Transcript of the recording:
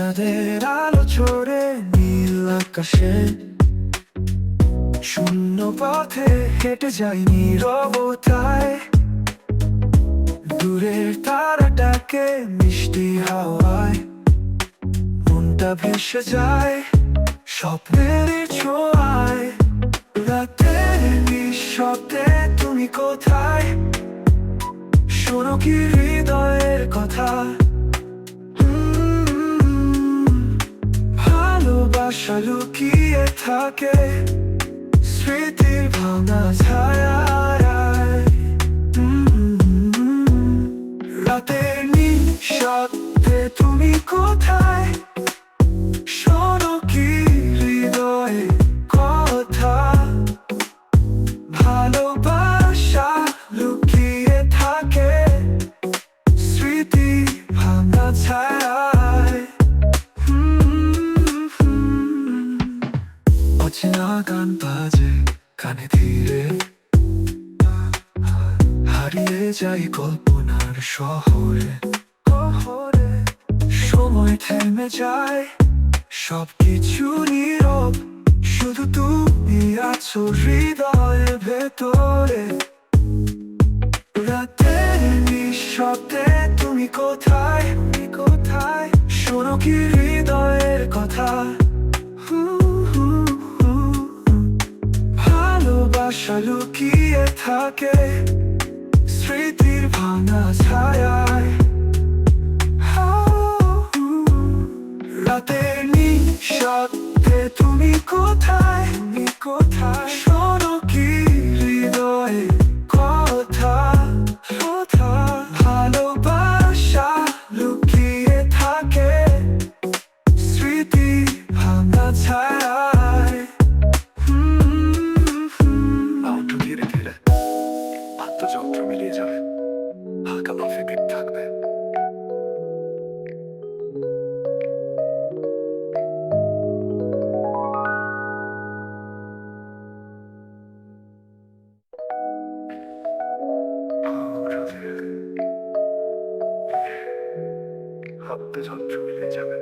চাঁদের আলো ছড়ে নীল আকাশে। শূন্য পথে হেঁটে যাই নীরবতায় দূরের তারাটাকে মিষ্টি হাওয়ায়। মনটা ভেসে যায় স্বপ্নের ছোঁয়ায়। রাতের নিঃশব্দে তুমি কোথায়? শোনো কি হৃদয়ের কথা? ভালোবাসা লুকিয়ে থাকে স্মৃতির ভাঙা ছায়ায়। রাতের রাতের নিঃশব্দে তুমি কোথায়? কানে ধীরে হারিয়ে যাই কল্পনার শহরে। সময় থেমে যায় সবকিছু নীরব শুধু তুমি আছো হৃদয়ের ভেতরে। রাতের নিঃশব্দে তুমি কোথায়? কোথায়? শোনো কি ভালোবাসা লুকিয়ে থাকে স্মৃতির ভাঙা ছায়ায়। রাতের নিঃশব্দে তুমি কোথায়? কোথায়? বাদ্যযন্ত্র মিলিয়ে যাবে হালকা লফে বিট থাকবে বাদ্যযন্ত্র মিলিয়ে যাবে